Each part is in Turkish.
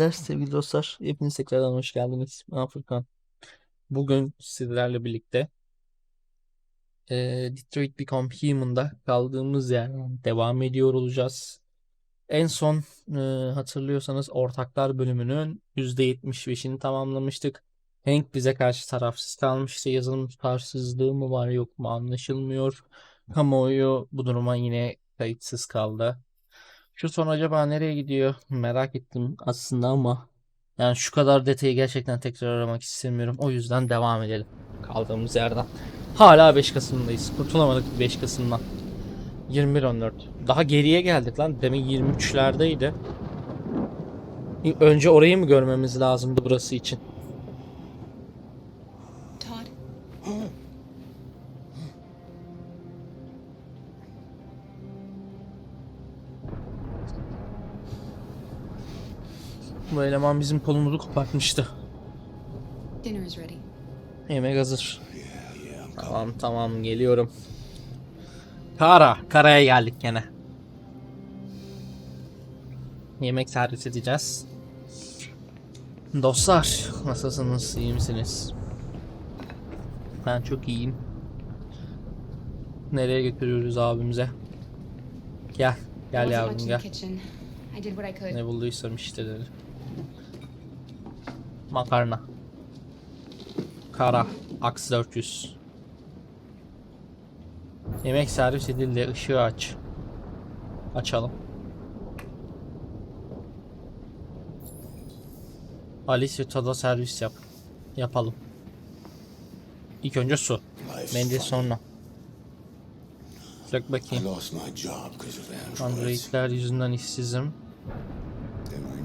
Teşekkürler sevgili dostlar. Hepiniz tekrardan hoş geldiniz. Ben Furkan. Bugün sizlerle birlikte eee, Detroit Become Human'da kaldığımız yerden devam ediyor olacağız. En son eee, hatırlıyorsanız ortaklar bölümünün %75'ini tamamlamıştık. Hank bize karşı tarafsız kalmıştı. Yazılım tutarsızlığı mı var yok mu anlaşılmıyor. Kamuoyu bu duruma yine kayıtsız kaldı. Şu son acaba nereye gidiyor? Merak ettim aslında ama yani şu kadar detayı gerçekten tekrar aramak istemiyorum. O yüzden devam edelim kaldığımız yerden. Hala 5 Kasım'dayız. Kurtulamadık 5 Kasım'dan. 21-14. Daha geriye geldik lan. Demin 23'lerdeydi. Önce orayı mı görmemiz lazımdı burası için? Bu eleman bizim kolumuzu kopartmıştı. Yemek hazır. Tamam tamam geliyorum. Kara. Karaya geldik gene. Yemek servis edeceğiz. Dostlar nasılsınız? iyi misiniz? Ben çok iyiyim. Nereye götürüyoruz abimize? Gel. Gel yavrum gel. Ne bulduysam işte dedi. Makarna. Kara. Aks 400. Yemek servis edildi. Işığı aç. Açalım. Alice ve Todd'a servis yap. Yapalım. İlk önce su. Mendil sonra. I bakayım. Androidler yüzünden işsizim.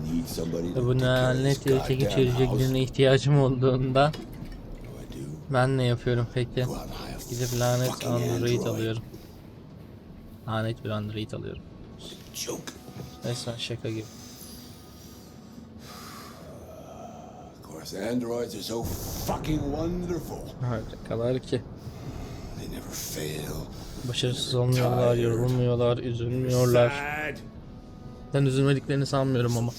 And I need somebody Ve to bu take care of this lanet ele goddamn geçirecek house. birine ihtiyacım olduğunda ben ne yapıyorum peki? Gidip lanet Android alıyorum. Lanet bir Android alıyorum. Resmen şaka gibi. Androids are so fucking wonderful. Kadar ki. They never fail. Başarısız olmuyorlar, yorulmuyorlar, üzülmüyorlar. Ben üzülmediklerini sanmıyorum ama.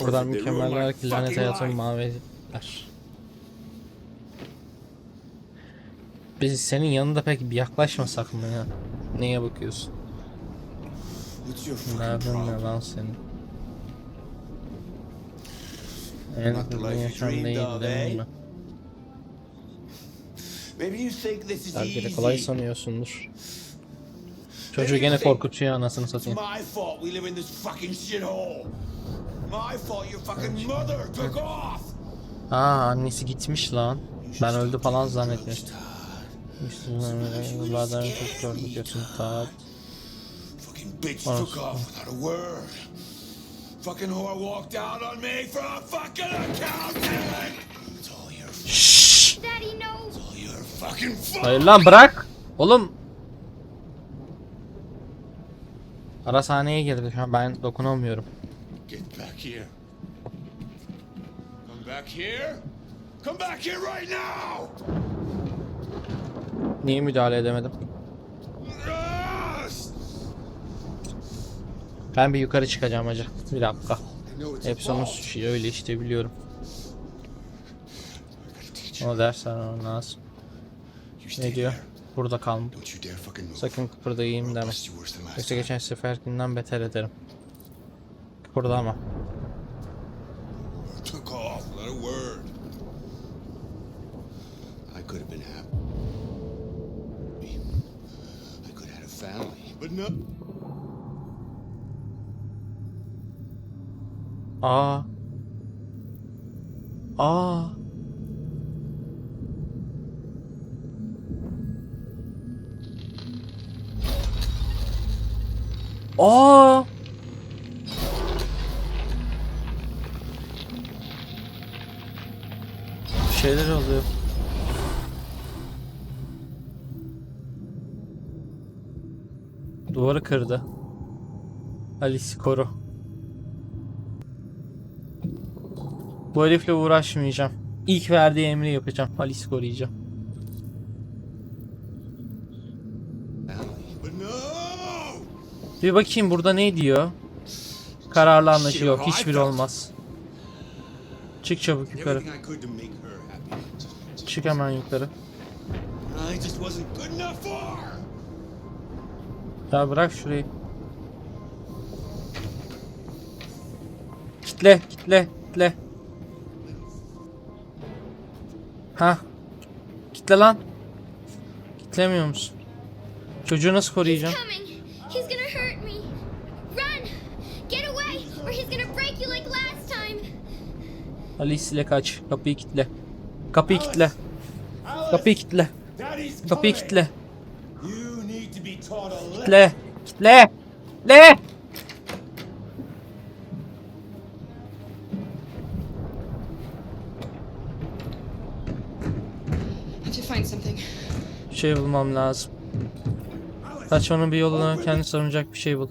Ruined mükemmeller ki lanet life. mahvettiler. Biz senin yanında pek bir yaklaşmasak mı ya? Neye bakıyorsun? Nereden ne lan senin? En hızlı yaşam değil değil eh? mi? Belki de kolay sanıyorsundur. Çocuğu gene korkutuyor anasını satayım. my fault we live in this fucking shithole. My fault your fucking mother took off. Aa annesi gitmiş lan. Ben öldü falan zannetmiştim. Yıllardan çok gördük götün taat. Fucking bitch took off without a word. Fucking whore walked out on me for a fucking accountant. It's all your. Daddy, no! It's all your fucking fault. Hayır lan bırak. Oğlum. Ara sahneye girdi şu an ben dokunamıyorum. Get back here. Come back here. Come back here right now. Niye müdahale edemedim? Ben bir yukarı çıkacağım hacı. Bir dakika. I know it's a Hep sonu fault. suçu öyle işte biliyorum. Onu ders vermem lazım. Ne diyor? Burada kalm. Don't you dare fucking move. Sakın kıpırdayayım deme. Yoksa geçen seferkinden beter ederim. Kıpırdama. Took off Aa. Bir şeyler oluyor. Duvarı kırdı. Alice koru. Bu herifle uğraşmayacağım. İlk verdiği emri yapacağım. Alice koruyacağım. Bir bakayım burada ne diyor? Kararlı anlaşı yok. Hiçbir olmaz. Çık çabuk yukarı. Çık hemen yukarı. Daha bırak şurayı. Kitle, kitle, kitle. Ha. Kitle lan. Kitlemiyor musun? Çocuğu nasıl koruyacağım? He's gonna hurt me. Run! Get away, or he's gonna break you like last time. Alice ile kaç. Kapıyı kitle. Kapıyı kitle. Alice, Kapıyı kitle. Kapıyı kitle. You need to be taught a lesson. Kitle. Kitle. Kitle. Bir şey bulmam lazım. Kaçmanın bir yolunu kendi savunacak bir şey bul.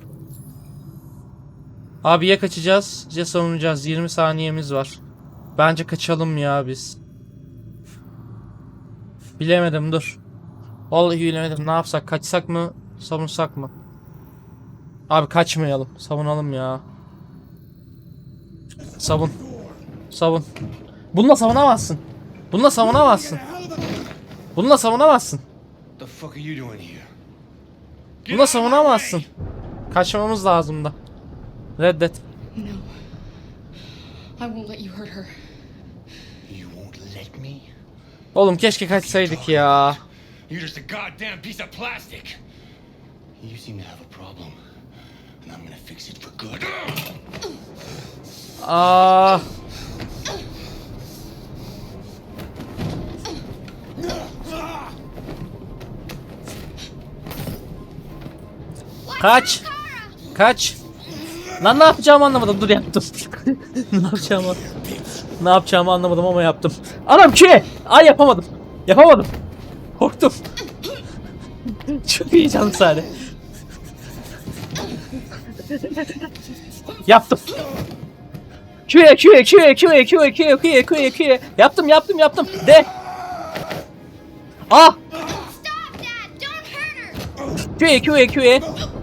Abi ya kaçacağız ya savunacağız. 20 saniyemiz var. Bence kaçalım ya biz. Bilemedim dur. Vallahi bilemedim. Ne yapsak? Kaçsak mı? Savunsak mı? Abi kaçmayalım. Savunalım ya. Savun. Savun. Bununla savunamazsın. Bununla savunamazsın. Bununla savunamazsın. The fuck are you doing here? Bununla savunamazsın. Kaçmamız lazım da. Reddet. No. I won't let you hurt her. You won't let me? Oğlum keşke kaçsaydık ya. You're just a goddamn piece of plastic. You seem to have a problem, and I'm gonna fix it for good. Aa. Kaç. Kaç. Lan ne yapacağımı anlamadım. Dur yaptım. ne yapacağımı Ne yapacağımı anlamadım ama yaptım. Anam ki! Ay yapamadım. Yapamadım. Korktum. Çok iyi canım sahne. Yaptım. Q'ye Q'ye Q'ye Q'ye Q'ye Q'ye Q'ye Q'ye Q'ye Yaptım yaptım yaptım. De. Ah! Stop, Dad! Don't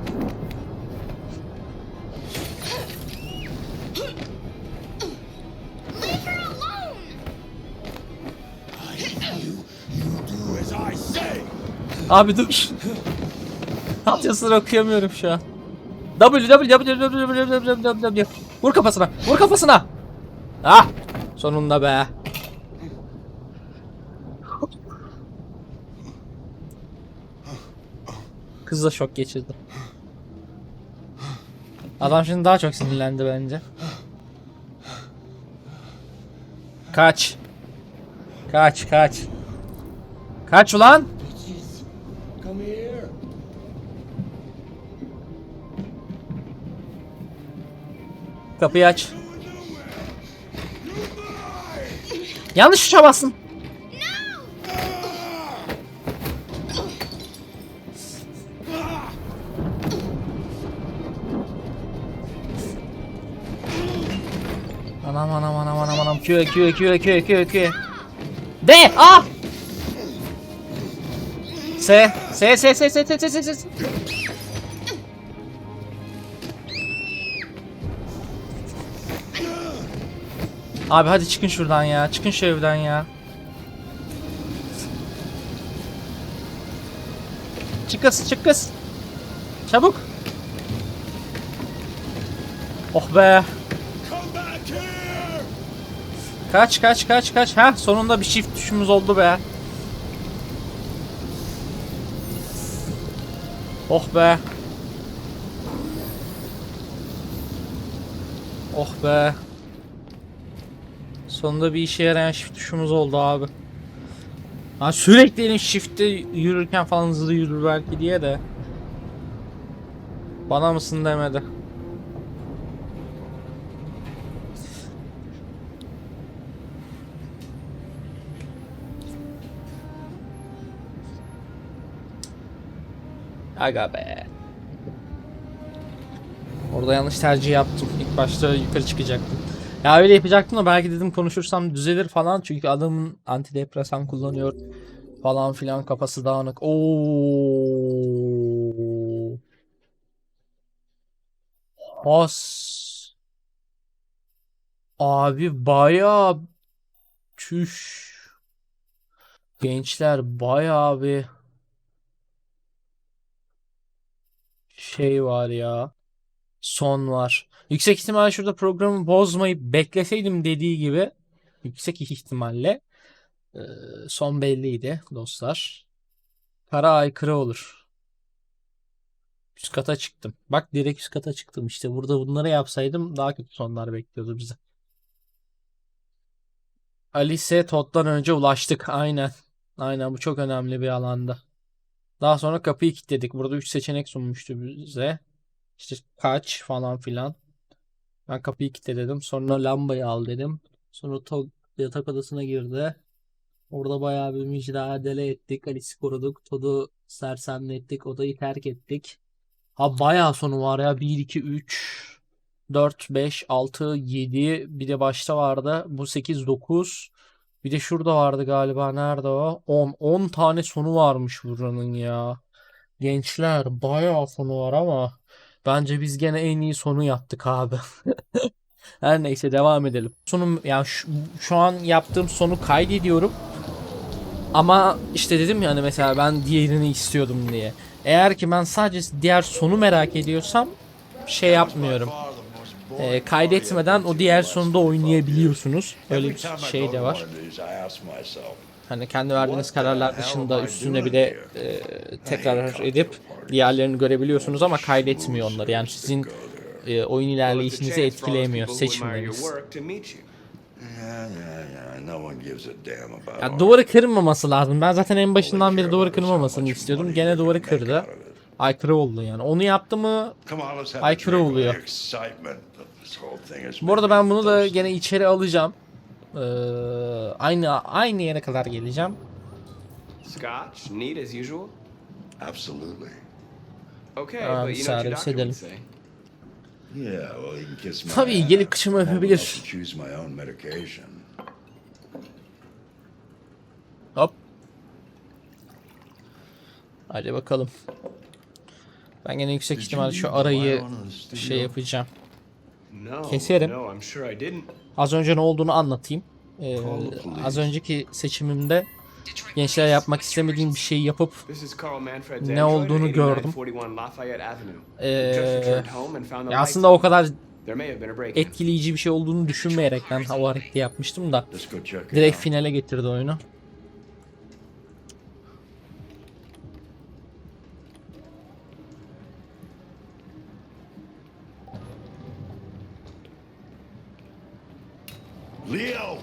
Abi dur. Alt okuyamıyorum şu an. W W W W W W W W Vur kafasına. Vur kafasına. Ah! Sonunda be. Kız da şok geçirdi. Adam şimdi daha çok sinirlendi bence. Kaç. Kaç kaç. Kaç ulan. Come here. Kapıyı aç. Yanlış tuşa bastın. Anam anam anam anam anam Q Q Q Q Q Q D A S S S S S S S S S Abi hadi çıkın şuradan ya. Çıkın şu evden ya. Çık kız, çık kız. Çabuk. Oh be. Kaç kaç kaç kaç. Ha sonunda bir çift düşümüz oldu be. Oh be. Oh be. Sonunda bir işe yarayan shift tuşumuz oldu abi. Ha sürekli elin shift'te yürürken falan hızlı yürür belki diye de. Bana mısın demedi. Aga be. Orada yanlış tercih yaptım. İlk başta yukarı çıkacaktım. Ya öyle yapacaktım da belki dedim konuşursam düzelir falan. Çünkü adamın antidepresan kullanıyor falan filan kafası dağınık. Oo. Has. Abi bayağı çüş. Gençler bayağı bir şey var ya. Son var. Yüksek ihtimal şurada programı bozmayıp bekleseydim dediği gibi yüksek ihtimalle son belliydi dostlar. Kara aykırı olur. Üst kata çıktım. Bak direkt üst kata çıktım. İşte burada bunları yapsaydım daha kötü sonlar bekliyordu bizi. Alice Todd'dan önce ulaştık. Aynen. Aynen bu çok önemli bir alanda. Daha sonra kapıyı kilitledik. Burada 3 seçenek sunmuştu bize. İşte kaç falan filan. Ben kapıyı kilitledim. Sonra lambayı al dedim. Sonra Todd yatak odasına girdi. Orada bayağı bir mücadele ettik. Alice'i koruduk. Todd'u sersemlettik. Odayı terk ettik. Ha bayağı sonu var ya. 1, 2, 3, 4, 5, 6, 7. Bir de başta vardı. Bu 8, 9. Bir de şurada vardı galiba. Nerede o? 10. 10 tane sonu varmış buranın ya. Gençler bayağı sonu var ama bence biz gene en iyi sonu yaptık abi. Her neyse devam edelim. Sonum yani şu, şu an yaptığım sonu kaydediyorum. Ama işte dedim yani mesela ben diğerini istiyordum diye. Eğer ki ben sadece diğer sonu merak ediyorsam şey yapmıyorum. Ee, kaydetmeden o diğer sonunda oynayabiliyorsunuz. Öyle bir şey de var. Hani kendi verdiğiniz kararlar dışında üstüne bir de e, tekrar edip diğerlerini görebiliyorsunuz ama kaydetmiyor onları. Yani sizin e, oyun ilerleyişinizi etkileyemiyor seçimleriniz. Ya duvarı kırmaması lazım. Ben zaten en başından beri duvarı kırmamasını istiyordum. Gene duvarı kırdı. Aykırı oldu yani. Onu yaptı mı? Aykırı oluyor. Bu arada ben bunu da gene içeri alacağım. Ee, aynı aynı yere kadar geleceğim. Scotch, neat as usual. Absolutely. Okay, but you know what your servis doctor edelim. would say. Yeah, well, you can kiss my Tabii, gelip old öpebilir. enough to choose my own medication. Hop. Hadi bakalım. Ben gene yüksek Did ihtimal you şu arayı şey yapacağım. Keserim. Az önce ne olduğunu anlatayım. Ee, az önceki seçimimde gençler yapmak istemediğim bir şeyi yapıp Ne olduğunu gördüm. 8941 Lafayette Avenue. Ee, aslında o kadar etkileyici bir şey olduğunu düşünmeyerekten o hareketi yapmıştım da direkt finale getirdi oyunu. Leo!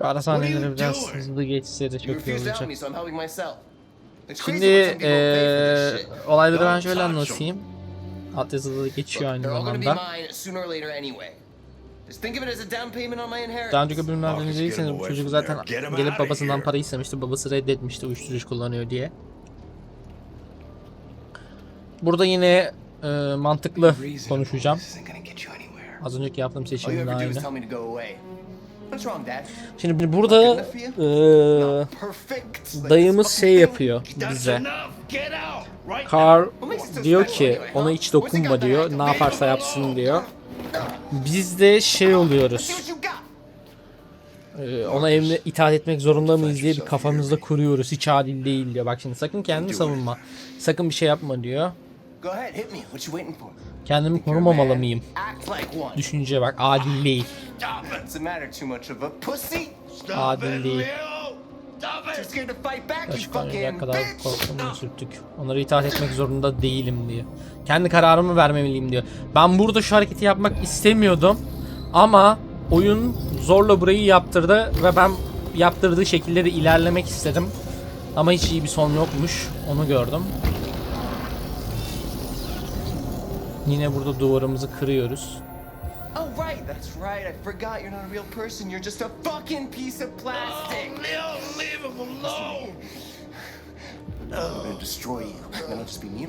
Ara sahneleri biraz hızlı geçse de çok iyi olacak. me, so I'm helping myself. It's crazy Şimdi shit. olayları ben şöyle anlatayım. Altyazıda da geçiyor aynı zamanda. mine sooner or later anyway. Just think of it as a down payment on my inheritance. Daha önceki bölümlerde Marcus, izlediyseniz bu çocuk from zaten there. Get him gelip babasından para istemişti. Babası reddetmişti uyuşturucu kullanıyor diye. Burada yine eee, mantıklı konuşacağım. Az önceki yaptığım seçimle is aynı. Şimdi burada like dayımız şey yapıyor bize. so diyor ki ona hiç dokunma diyor. Ne yaparsa yapsın diyor. Biz de şey oluyoruz. Ona emri itaat etmek zorunda mıyız diye bir kafamızda kuruyoruz. Hiç adil değil diyor. Bak şimdi sakın kendini savunma. Sakın bir şey yapma diyor. Go ahead, hit me. What you waiting for? Kendimi korumamalı mıyım? Düşünce bak adil değil. Adil değil. Fucking kadar korktuğumu sürttük. Onlara itaat etmek zorunda değilim diyor. Kendi kararımı vermemeliyim diyor. Ben burada şu hareketi yapmak istemiyordum. Ama oyun zorla burayı yaptırdı ve ben yaptırdığı şekilde de ilerlemek istedim. Ama hiç iyi bir son yokmuş. Onu gördüm. Yine burada duvarımızı kırıyoruz. Oh, right, that's right. I forgot you're not a real person. You're just a fucking piece of plastic. And my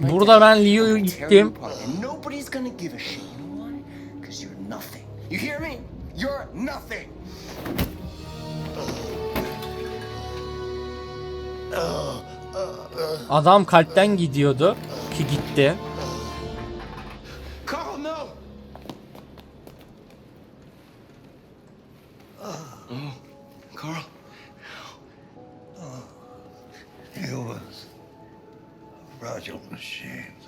Burada ben Leo'yu gittim. nobody's gonna give a shit. You know why? Because you're nothing. You hear me? You're nothing. Adam kalpten gidiyordu ki gitti. Fraudulent machines.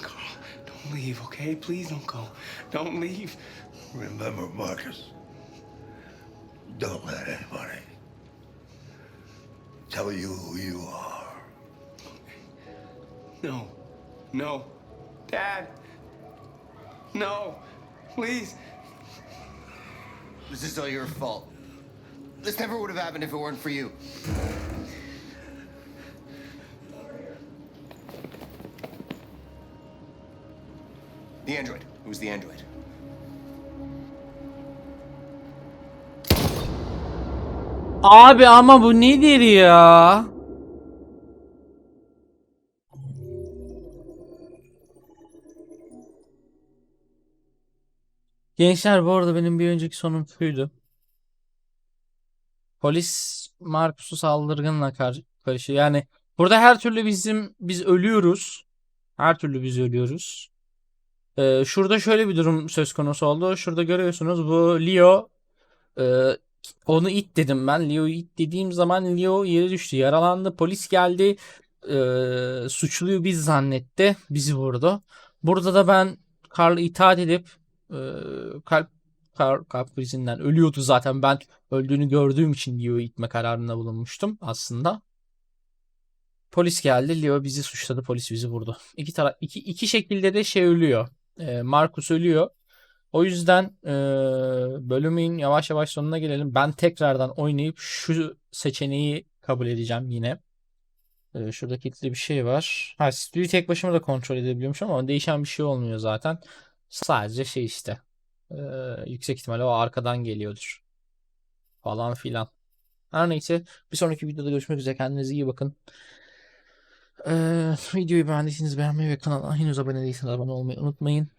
Carl, don't leave, okay? Please don't go. Don't leave. Remember, Marcus. Don't let anybody tell you who you are. No. No. Dad. No. Please. This is all your fault. This never would have happened if it weren't for you. The android. It was the android. Abi ama bu nedir ya? Gençler bu arada benim bir önceki sonum şuydu. Polis Marcus'u saldırganla kar karışıyor. Yani burada her türlü bizim biz ölüyoruz. Her türlü biz ölüyoruz. Ee, şurada şöyle bir durum söz konusu oldu. Şurada görüyorsunuz bu Leo e, onu it dedim ben. Leo'yu it dediğim zaman Leo yere düştü. Yaralandı. Polis geldi. Ee, suçluyu biz zannetti. Bizi vurdu. Burada da ben Karl'ı itaat edip e, kalp kar, kalp krizinden ölüyordu zaten. Ben öldüğünü gördüğüm için Leo'yu itme kararında bulunmuştum aslında. Polis geldi. Leo bizi suçladı. Polis bizi vurdu. İki, tara iki, iki şekilde de şey ölüyor. Ee, Marcus ölüyor. O yüzden e, bölümün yavaş yavaş sonuna gelelim. Ben tekrardan oynayıp şu seçeneği kabul edeceğim yine. E, şurada kilitli bir şey var. Ha, stüdyoyu tek başıma da kontrol edebiliyormuşum ama değişen bir şey olmuyor zaten. Sadece şey işte. e, yüksek ihtimalle o arkadan geliyordur. Falan filan. Her neyse bir sonraki videoda görüşmek üzere. Kendinize iyi bakın. Ee, videoyu beğendiyseniz beğenmeyi ve kanala henüz abone değilseniz abone olmayı unutmayın.